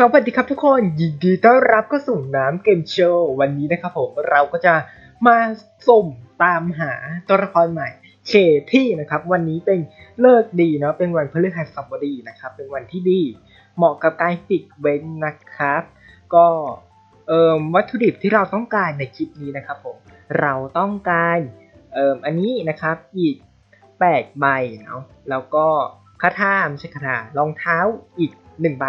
สวัสดีครับทุกคนยินดีต้อนรับเข้าสู่น้ำเกมโชว์วันนี้นะครับผมเราก็จะมาส่มตามหาตัวละครใหม่เคที่นะครับ วันนี้เป็นเลิกดีเนาะเป็นวันพฤหัสบดีนะครับ เป็นวันที่ดี เหมาะกับการปิดเว้นนะครับ ก็เอ่อวัตถุดิบที่เราต้องการในคลิปนี้นะครับผมเราต้องการเอ่ออันนี้นะครับอีกแปดใบเนาะแล้วก็คาถาไม่ใช่คาถารองเท้าอีกหนึ่งใบ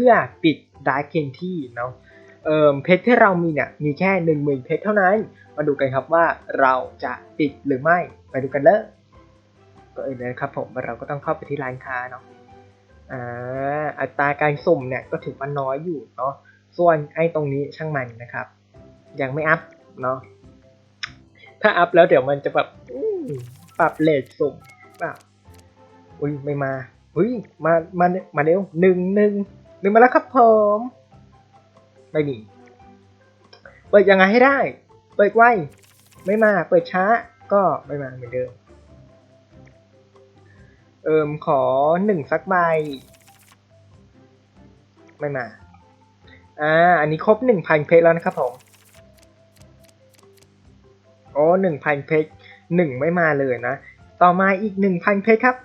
พื่อปิดดาร์กเคนที่เนาะเอ่อเพชรที่เรามีเนี่ยมีแค่หนึ่งหมื่นเพชรเท่านั้น มาดูกันครับว่าเราจะปิดหรือไม่ไปดูกันเลยก็เอ่ยครับผมเราก็ต้องเข้าไปที่ร้านค้าเนาะอ่าอัตราการสุ่มเนี่ยก็ถือว่าน้อยอยู่เนาะส่วนไอ้ตรงนี้ช่างมันนะครับ ยังไม่อัพเนาะถ้าอัพแล้วเดี๋ยวมันจะแบบปรับเลทสุ่มแบบอุ้ยไม่มาอุ้ยมามามาเร็วหนึ่งหนึ่ง หนึ่งมาแล้วครับผมไม่มีเปิดยังไงให้ได้ เปิดไวไม่มา เปิดช้าก็ไม่มาเหมือนเดิม เอิมขอหนึ่งสักใบ ไม่มา อ่า อันนี้ครบหนึ่งพันเพชรแล้วนะครับผม โอ้หนึ่งพันเพชรหนึ่งไม่มาเลยนะ ต่อมาอีกหนึ่งพันเพชรครับ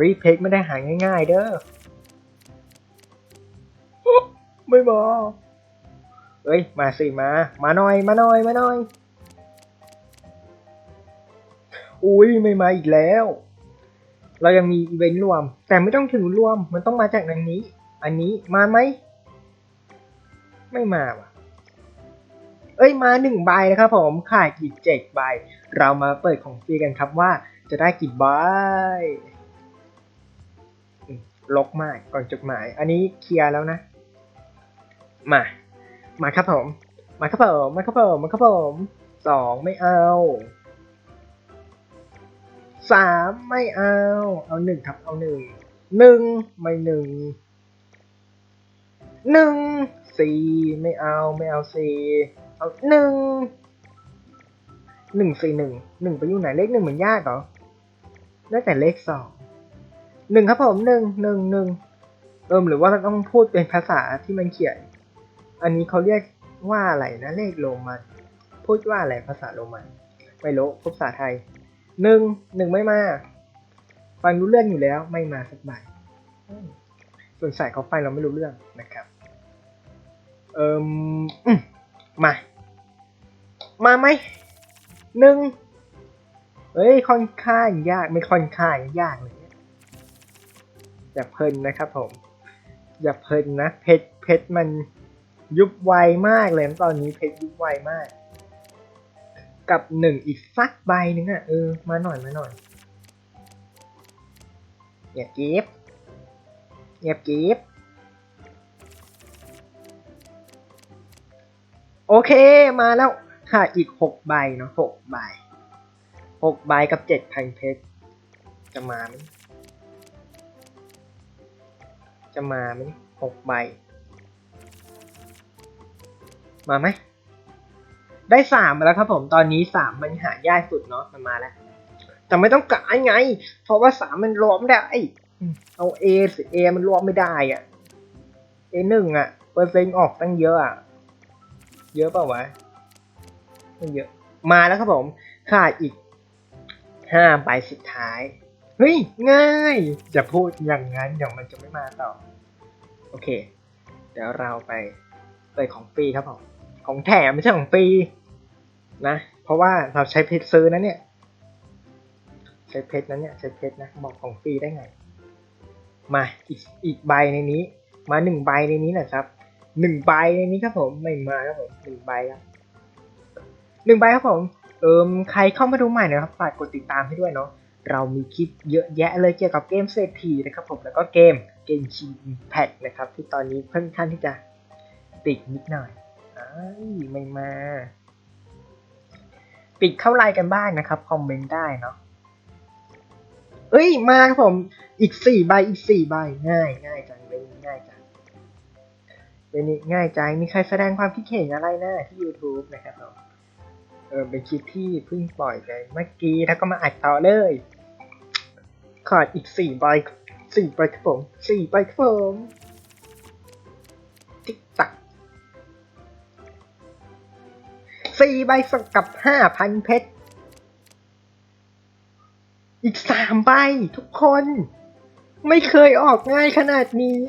รีเพชรไม่ได้หาง่ายๆเด้อ ไม่บอกเอ้ย มาสิมา มาหน่อย มาหน่อย มาหน่อย อุ้ยไม่มาอีกแล้ว เรายังมีอีเวนต์รวม แต่ไม่ต้องถึงรวม มันต้องมาจากในนี้ อันนี้มาไหม ไม่มาว่ะ เอ้ยมาหนึ่งใบนะครับผมขาดอีกเจ็ดใบ เรามาเปิดของฟรีกันครับว่าจะได้กี่ใบอืมลกมากก่อนจดหมาย อันนี้เคลียร์แล้วนะ มา มาครับผม มาครับผมมาครับผมมาครับผมสองไม่เอาสามไม่เอา เอาหนึ่งครับ เอาหนึ่งหนึ่งไม่หนึ่งหนึ่งสี่ไม่เอาไม่เอาสี่เอาหนึ่งหนึ่งสี่หนึ่งหนึ่งไปอยู่ไหนเลขหนึ่งเหมือนยากเหรอได้แต่เลขสองหนึ่งครับผมหนึ่งหนึ่งหนึ่งเอิมหรือว่าเราต้องพูดเป็นภาษาที่มันเขียน อันนี้เขาเรียกว่าอะไรนะเลขโรมันพูดว่าอะไรภาษาโรมันไม่รู้ภาษาไทยหนึ่งหนึ่งไม่มาฟังรู้เรื่องอยู่แล้วไม่มาสักใบส่วนสายเขาไปเราไม่รู้เรื่องนะครับ เอิมอืมมา มาไหมหนึ่งเฮ้ยค่อนข้างยากไม่ค่อนข้างยากเลยอย่าเพลินนะครับผม อย่าเพลินนะเพชรเพชรมัน ยุบไวมากเลยตอนนี้เพชรยุบไวมาก กับหนึ่งอีกสักใบหนึ่งอะเออมาหน่อยมาหน่อยเงียบกีบเงียบกีบโอเคมาแล้วขาดอีกหกใบเนาะหกใบหกใบกับเจ็ดพันเพชรจะมาไหมจะมาไหมหกใบ มาไหม ได้สามมาแล้วครับผมตอนนี้สามมันหายากสุดเนาะมันมาแล้ว แต่ไม่ต้องการไง เพราะว่าสามมันรวมได้อืมเอาเอสิเอมันรวมไม่ได้อะเอหนึ่งอะเปอร์เซ็นต์ออกตั้งเยอะอะเยอะเปล่าวะไม่เยอะ มาแล้วครับผมขาดอีกห้าใบสุดท้ายเฮ้ยง่ายอย่าพูดอย่างนั้นเดี๋ยวมันจะไม่มาต่อ โอเค เดี๋ยวเราไป เปิดของฟรีครับผมของแถมไม่ใช่ของฟรีนะ เพราะว่าเราใช้เพชรซื้อนะเนี่ย ใช้เพชรนะเนี่ย ใช้เพชรนะบอกของฟรีได้ไง มาอีกอีกใบในนี้ มาหนึ่งใบในนี้นะครับหนึ่งใบในนี้ครับผมไม่มาครับผมหนึ่งใบครับหนึ่งใบครับผมเอิมใครเข้ามาดูใหม่นะครับฝากกดติดตามให้ด้วยเนาะเรามีคลิปเยอะแยะเลยเกี่ยวกับเกมเศรษฐีนะครับผมแล้วก็เกมเกมชินแพดนะครับที่ตอนนี้ค่อนข้างที่จะ ติดนิดหน่อยอ้ไม่มาปิดเข้าไลน์กันบ้างนะครับ คอมเมนต์ได้เนาะเอ้ย มาครับผม อีกสี่ใบ อีกสี่ใบ ง่าย ง่ายจังเวยนง่ายจังเวนี้ง่ายใจมีใครแสดงความคิดเห็นอะไรนะที่ YouTube นะครับผมเออเป็นคลิปที่เพิ่งปล่อยไปเมื่อกี้ แล้วก็มาอัดต่อเลยขาดอีกสี่ใบสี่ใบครับผมสี่ใบครับผม สี่ใบสกับห้าพันเพชร อีกสามใบทุกคน ไม่เคยออกง่ายขนาดนี้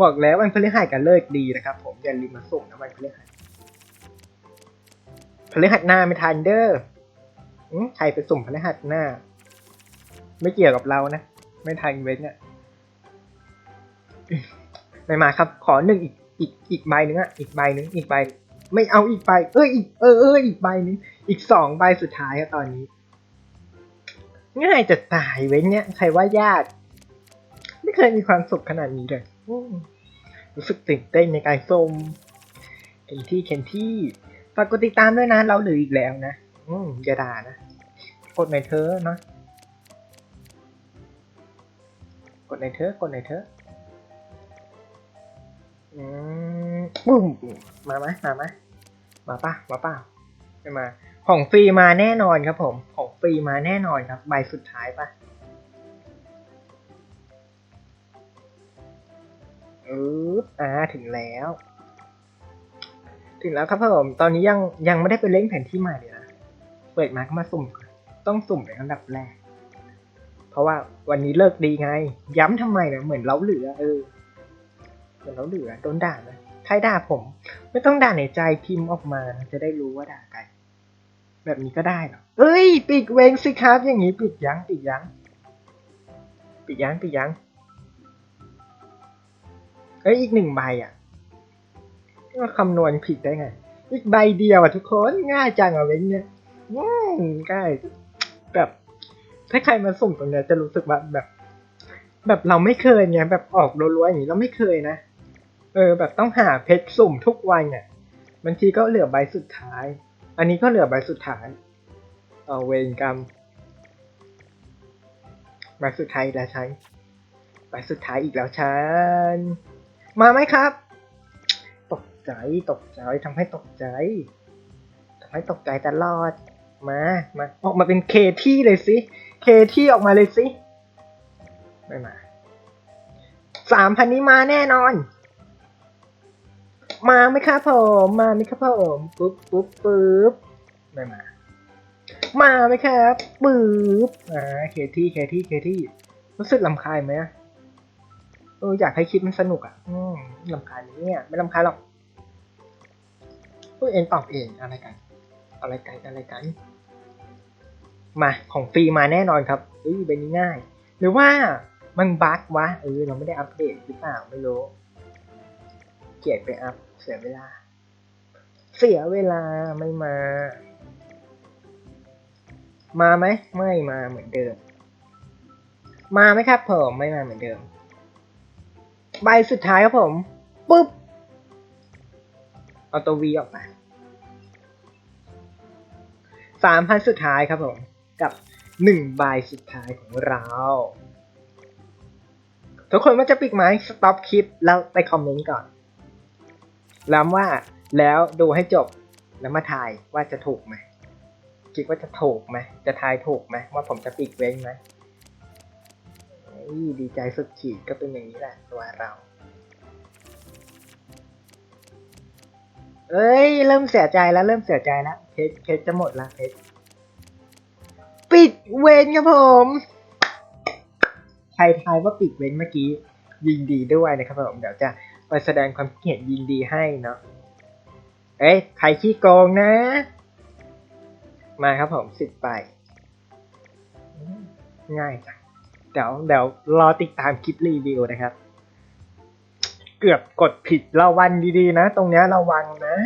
บอกแล้ววันพฤหัสกันเลิกดีนะครับผม อย่าลืมมาส่งนะวันพฤหัสพฤหัสหน้าไม่ทันเด้อใครไปสุ่มพฤหัสหน้า ไม่เกี่ยวกับเรานะ ไม่ทันเว้นเนี่ยไม่มาครับ ขอหนึ่งอีกอีกอีกใบหนึ่งอะอีกใบหนึ่งอีกใบ ไม่เอาอีกใบเอ้ยอีกเออเอออีกใบนึงอีกสองใบสุดท้ายครับตอนนี้ ง่ายจะตายเว้นเนี่ยใครว่ายากไม่เคยมีความสุขขนาดนี้เลยรู้สึกตื่นเต้นในการส้มไอ้ที่เคนที่ฝากกดติดตามด้วยนะ เราเหลืออีกแล้วนะอืมอย่าด่านะ กดในเธอเนาะกดในเธอกดในเธออืมปุ้มมาไหมมาไหม มาป่ะมาป่ะไม่มา ของฟรีมาแน่นอนครับผม ของฟรีมาแน่นอนครับ ใบสุดท้ายป่ะอืออ่าถึงแล้ว ถึงแล้วครับผม ตอนนี้ยังยังไม่ได้ไปเล่นแผนที่ใหม่เลยนะ เปิดมาก็มาสุ่ม ต้องสุ่มเป็นอันดับแรก เพราะว่าวันนี้เลิกดีไง ย้ำทำไมเนี่ยเหมือนเล้าเหลือ เออ เหมือนเล้าเหลือโดนด่านะ ใครด่าผม ไม่ต้องด่าในใจพิมพ์ออกมาจะได้รู้ว่าด่าใครแบบนี้ก็ได้เหรอเอ้ยปิดเวงสิครับ อย่างนี้ปิดยั้งปิดยั้งปิดยั้งปิดยั้งเอ้ยอีกหนึ่งใบอะก็คำนวณผิดได้ไง อีกใบเดียวอะทุกคนง่ายจังอะเว้นเนี่ยง่ายง่ายแบบถ้าใครมาสุ่มตรงเนี้ยจะรู้สึกว่าแบบ แบบเราไม่เคยไงแบบออกรัวๆอย่างนี้เราไม่เคยนะ เออแบบต้องหาเพชรสุ่มทุกวันเนี่ยบางทีก็เหลือใบสุดท้าย อันนี้ก็เหลือใบสุดท้ายเอาเวรกรรมใบสุดท้ายอีกแล้วฉันใบสุดท้ายอีกแล้วฉันมาไหมครับ ตกใจตกใจทำให้ตกใจทำให้ตกใจตลอดมามาออกมาเป็นเคที่เลยสิเคที่ออกมาเลยสิไม่มาสามพันนี้มาแน่นอน มาไหมครับผมมาไหมครับผมปุ๊บปุ๊บปุ๊บไม่มา มาไหมครับปุ๊บอ่าเคที่เคที่เคที่รู้สึกลำคาญไหมเอออยากให้คลิปมันสนุกอะ อืมลำคาญเนี่ย ไม่ลำคาญหรอกตัวเองตอบเองอะไรกัน อะไรกันอะไรกัน มาของฟรีมาแน่นอนครับเฮ้ยเป็นง่าย หรือว่ามันบั๊กวะเออเราไม่ได้อัปเดตหรือเปล่าไม่รู้ เกียดไปอัพเสียเวลา เสียเวลาไม่มา มาไหมไม่มาเหมือนเดิม มาไหมครับผมไม่มาเหมือนเดิม ใบสุดท้ายครับผมปุ๊บเอาตัว V ออกมาสามพันสุดท้ายครับผมกับหนึ่งใบสุดท้ายของเรา ทุกคนว่าจะปิดไหมสต็อปคลิปแล้วไปคอมเมนต์ก่อน ล้วว่าแล้วดูให้จบแล้วมาทายว่าจะถูกไหมคิดว่าจะถูกไหมจะทายถูกไหมว่าผมจะปิดเว้นไหมดีใจสุดขีดก็เป็นอย่างนี้แหละตัวเรา เอ้ย เริ่มเสียใจแล้วเริ่มเสียใจแล้วเพชรเพชรจะหมดละเพชรปิดเวนครับผมใครทายว่าปิดเว้นเมื่อกี้ยินดีด้วยนะครับผมเดี๋ยวจะ ไปแสดงความเห็นยินดีให้เนาะ เอ้ยใครขี้โกงนะ มาครับผมสิบไป ง่ายจัง เดี๋ยวเดี๋ยวรอติดตามคลิปรีวิวนะครับ เกือบกดผิดระวังดีๆนะ ตรงเนี้ยระวังนะ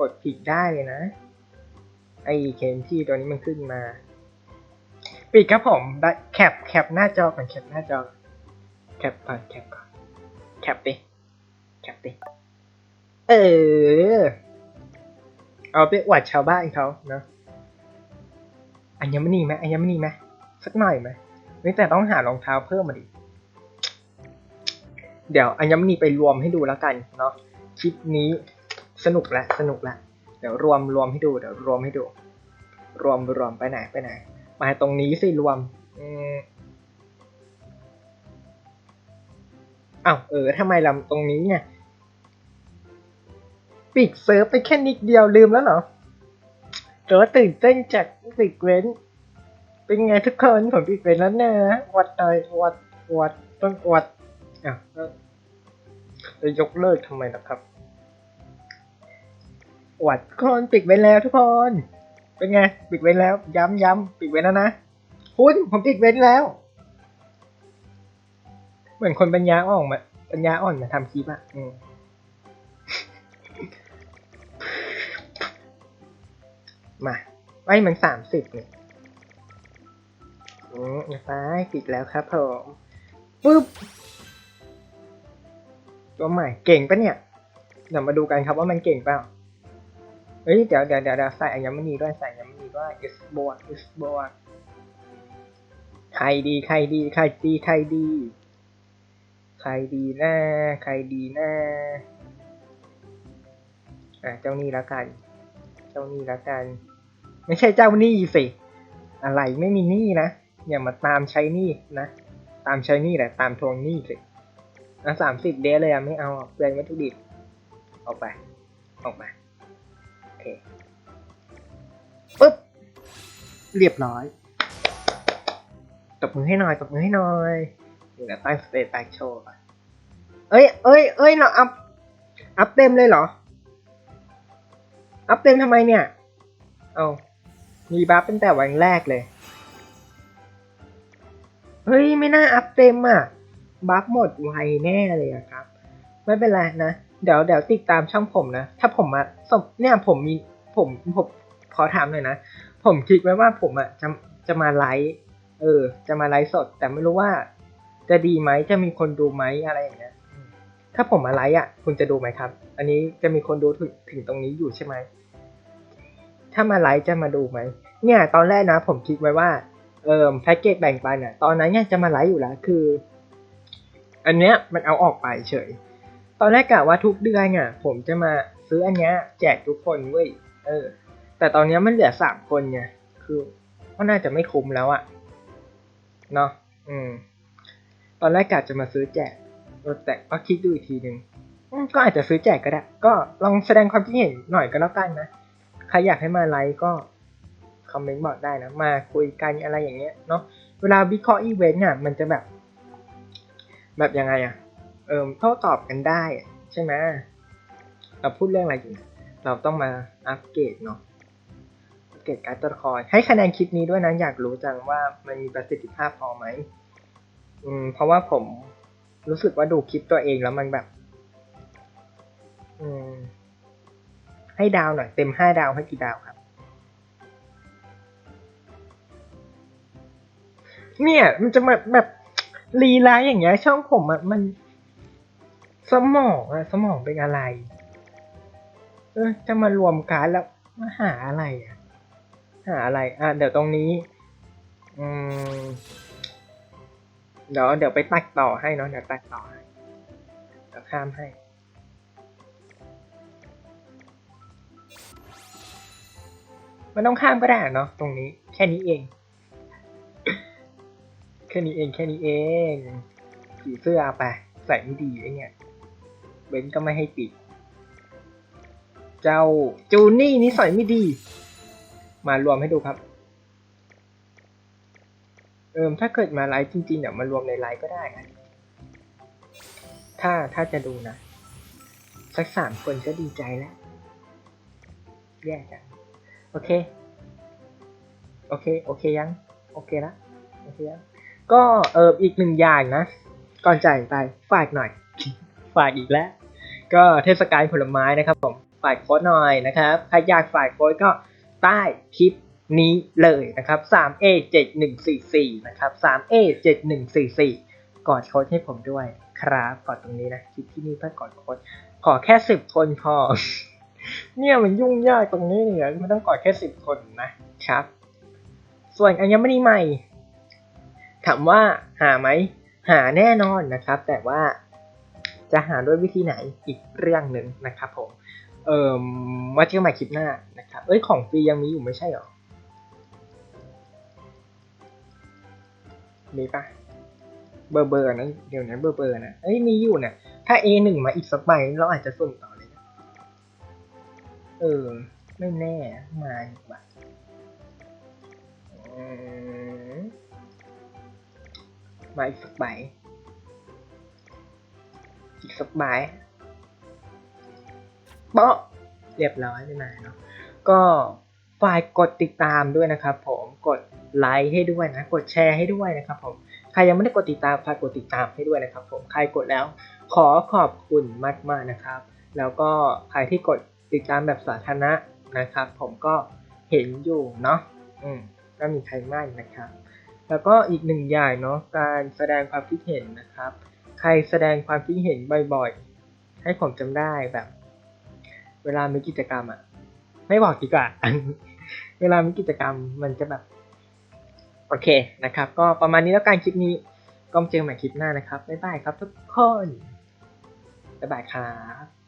กดผิดได้เลยนะ ไอเคนที่ตัวนี้มันขึ้นมา ปิดครับผมแคปแคปหน้าจอก่อนแคปหน้าจอ แคปก่อนแคปก่อนแคปดิ แคปดิเออ เอาไปอวดชาวบ้านเขาเนาะอัญมณีไหมอัญมณีไหมสักหน่อยไหมเฮ้ยแต่ต้องหารองเท้าเพิ่มมาดิ เดี๋ยวอัญมณีไปรวมให้ดูแล้วกันเนาะ คลิปนี้สนุกละสนุกละ เดี๋ยวรวมรวมให้ดูเดี๋ยวรวมให้ดู รวมรวมไปไหนไปไหน มาตรงนี้สิรวม อืม อ้าวเออทำไมลำตรงนี้เนี่ยปิดเซิร์ฟไปแค่นิดเดียวลืมแล้วเหรอแต่ว่าตื่นเต้นจากปิดเว้น เป็นไงทุกคนผมปิดเว้นแล้วนะวัดหน่อยวัดวัดต้องวัดอะจะยกเลิกทำไมละครับ วัดก่อนปิดไว้แล้วทุกคน เป็นไงปิดไว้แล้ว ย้ำย้ำปิดไว้แล้วนะ คุณผมปิดไว้แล้ว เหมือนคนปัญญาอ่อนมาปัญญาอ่อนมาทำคลิปอะอืมมาไว้มันสามสิบเนี่ยอืมไปปิดแล้วครับผมปึ๊บตัวใหม่เก่งปะเนี่ย เดี๋ยวมาดูกันครับว่ามันเก่งเปล่าเฮ้ยเดี๋ยวเดี๋ยวเดี๋ยวเดี๋ยวใส่อัญมณีด้วยใส่อัญมณีด้วย S บวก S บวกใครดีใครดีใครดีใครดี ใครดีแน่ใครดีแน่อะเจ้านี่ล้วกัน เจ้านี่ล้วกัน ไม่ใช่เจ้าหนี้สิ อะไรไม่มีหนี้นะ อย่ามาตามใช้หนี้นะ ตามใช้หนี้แหละตามทวงหนี้สิอะสามสิบเดย์เลยอะไม่เอาเปลืองวัตถุดิบออกไป ออกมา โอเคปึ๊บ เรียบร้อย ตบมือให้หน่อย ตบมือให้หน่อย เดี๋ยวตั้งสเตตแบ็กโชว์ก่อนเอ้ยเอ้ยเอ้ยเราอัพ อัพเต็มเลยเหรอ อัพเต็มทำไมเนี่ย เอามีบัฟตั้งแต่วันแรกเลย เฮ้ย ไม่น่าอัพเต็มอะ บัฟหมดไวแน่เลยอะครับ ไม่เป็นไรนะ เดี๋ยวเดี๋ยวติดตามช่องผมนะ ถ้าผมมาสมเนี่ยผมมีผมผมขอถามหน่อยนะ ผมคิดไว้ว่าผมอะจะจะมาไลฟ์ เออ จะมาไลฟ์สด แต่ไม่รู้ว่า จะดีไหมจะมีคนดูไหมอะไรอย่างเงี้ยอืมถ้าผมมาไลฟ์อะ คุณจะดูไหมครับ อันนี้จะมีคนดูถึงถึงตรงนี้อยู่ใช่ไหมถ้ามาไลฟ์จะมาดูไหมเนี่ย ตอนแรกนะ ผมคิดไว้ว่าเออแพ็กเกจแบ่งปันอะ ตอนนั้นเนี่ยจะมาไลฟ์อยู่แล้วคือ อันเนี้ยมันเอาออกไปเฉย ตอนแรกกะว่าทุกเดือนอะผมจะมาซื้ออันเนี้ย แจกทุกคนเว้ยเออ แต่ตอนเนี้ยมันเหลือสามคนไงคือก็น่าจะไม่คุ้มแล้วอะเนาะอืม ตอนแรกกะจะมาซื้อแจกเออแต่ก็คิดดูอีกทีหนึ่งก็อาจจะซื้อแจกก็ได้ ก็ลองแสดงความคิดเห็นหน่อยก็แล้วกันนะ ใครอยากให้มาไลฟ์ก็คอมเมนต์บอกได้นะ มาคุยกันอะไรอย่างเงี้ยเนาะ เวลาวิเคราะห์อีเวนต์อะมันจะแบบ แบบยังไงอะเออโต้ตอบกันได้ใช่ไหมเราพูดเรื่องอะไรอยู่เนี่ยเราต้องมาอัปเกรดเนาะ อัปเกรดการ์ดตัวละครให้คะแนนคลิปนี้ด้วยนะ อยากรู้จังว่ามันมีประสิทธิภาพพอไหม อืม เพราะว่าผมรู้สึกว่าดูคลิปตัวเองแล้วมันแบบ อืม ให้ดาวหน่อยเต็มห้าดาวให้กี่ดาวครับ เนี่ย มันจะมาแบบลีลาอย่างเงี้ย ช่องผมอะมัน สมองอะสมองเป็นอะไร เออจะมารวมการแล้วมาหาอะไรอะหาอะไร อะ เดี๋ยวตรงนี้ อืม เดี๋ยวเดี๋ยวไปตัดต่อให้เนาะเดี๋ยวตัดต่อให้เดี๋ยวข้ามให้ มันต้องข้ามก็ได้เนาะตรงนี้แค่นี้เอง แค่นี้เองแค่นี้เองผีเสื้ออาไปใส่ไม่ดีไอ้เนี่ยเบนก็ไม่ให้ปิด เจ้าจูนี่นิสัยไม่ดี มารวมให้ดูครับ เอิมถ้าเกิดมาไลฟ์จริงๆเดี๋ยวมารวมในไลฟ์ก็ได้นะถ้าถ้าจะดูนะ สักสามคนก็ดีใจแล้ว แย่จังโอเค โอเค โอเคยัง โอเคละโอเคยังก็เอออีกหนึ่งอย่างนะ ก่อนจ่ายไปฝากหน่อย ฝากอีกแล้ว ก็เทศกาลผลไม้นะครับผมฝากโค้ดหน่อยนะครับ ใครอยากฝากโค้ดก็ใต้คลิป นี้เลยนะครับ 3A 7144นะครับ 3A 7144กอดโค้ดให้ผมด้วยครับกดตรงนี้นะคลิปที่นี่เพื่อกดโค้ดขอแค่สิบคนพอ เนี่ยมันยุ่งยากตรงนี้เนี่ยมันต้องกอดแค่สิบคนนะครับ ส่วนอัญมณีใหม่ ถามว่าหาไหมหาแน่นอนนะครับ แต่ว่าจะหาด้วยวิธีไหนอีกเรื่องหนึ่งนะครับผม เอ่อมาเที่ยวใหม่คลิปหน้านะครับ เอ้ยของฟรียังมีอยู่ไม่ใช่หรอ มีปะเบอร์เบอร์นะเดี๋ยวนะเบอร์เบอร์นะเอ้ยมีอยู่เนี่ยถ้า A หนึ่งมาอีกสักใบเราอาจจะสุ่มต่อเลยนะเออ ไม่แน่มาอีกว่ะอืมมาอีกสักใบอีกสักใบเปาะเรียบร้อยไม่มาเนาะก็ฝ่ายกดติดตามด้วยนะครับผมกด ไลค์ให้ด้วยนะกดแชร์ให้ด้วยนะครับผมใครยังไม่ได้กดติดตามฝากกดติดตามให้ด้วยนะครับผมใครกดแล้วขอขอบคุณมากๆนะครับ แล้วก็ใครที่กดติดตามแบบสาธารณะนะครับ ผมก็เห็นอยู่เนาะอืมก็มีใครมากนะครับ แล้วก็อีกหนึ่งอย่างเนาะการแสดงความคิดเห็นนะครับ ใครแสดงความคิดเห็นบ่อยๆ ให้ผมจำได้แบบ เวลามีกิจกรรมอะไม่บอกดีกว่า เวลามีกิจกรรมมันจะแบบ โอเคนะครับ ก็ประมาณนี้แล้วการคลิปนี้ก็เจอกันใหม่คลิปหน้านะครับบ๊ายบายครับทุกคนบ๊ายบายครับ